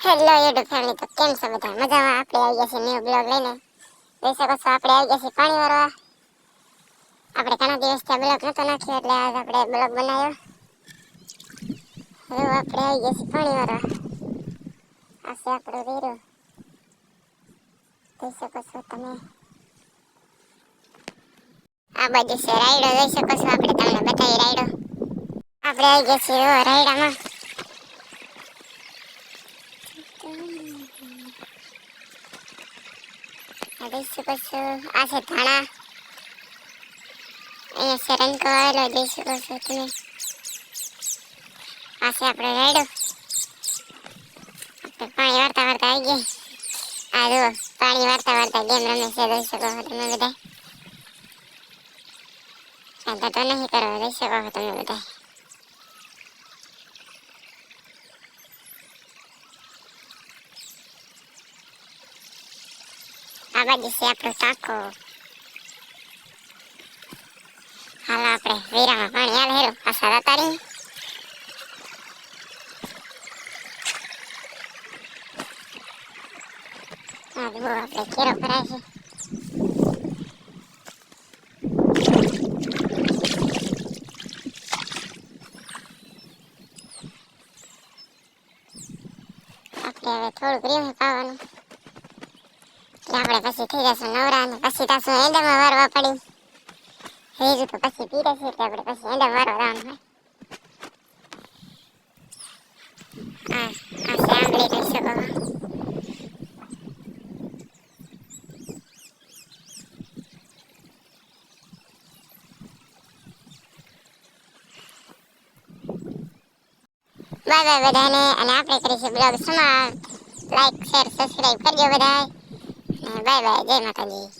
Hello YouTube family તો કેમ છો બધા? મજામાં? આપણે આવી ગયા છીએ ન્યૂ બ્લોગ લઈને. જોઈ શકો છો, આપણે આવી ગયા છીએ પાણી વાળવા. આપણે ઘણા દિવસથી બ્લોગ નતો નાખ્યો, એટલે આજ આપણે બ્લોગ બનાવ્યો. હવે આપણે આવી ગયા છીએ પાણી વાળવા. આ છે આપણો વેરો. જોઈ શકો છો તમે. આ બાજુ છે રાયડો, જોઈ શકો છો આપણે તમને બતાવી રાયડો. આપણે આવી ગયા છીએ રાયડામાં. શકો છો આ છે ધાણા. અહીંયા આવેલો, જોઈ શકો છો તમે. આ છે આપણો રાયડો આપણે પાણી વાળતા વાળતા આવી ગયા. આ જુઓ, પાણી વાળતા વાળતા ગેમ રમે છે, જોઈ શકો છો તમે બધા તો નહીં કરો, જોઈ શકો છો તમે બધા આ બાજુ છે આપણો ટાંકો હાલ આપણે વીરામાં પાણી હાલ હેરો પાછા જતા રહી આપણે કેરો કરાય છે આપણે હવે થોડુંક છે પાવાનું આપણે પછી થઈ જશું નવરા અને પછી તાશું એંડામાં વારવા પડી. રીજું તો પછી પીરે છે એટલે આપણે પછી એંડા વારવા જવાનું હોય. આ આ આંબલી જોઈ બાય બાય બધાને, અને આપણે કરીશું બ્લોગ સમાપ્ત. લાઈક શેર સબસ્ક્રાઈબ કરજો બધાય. બાય બાય જય માતાજી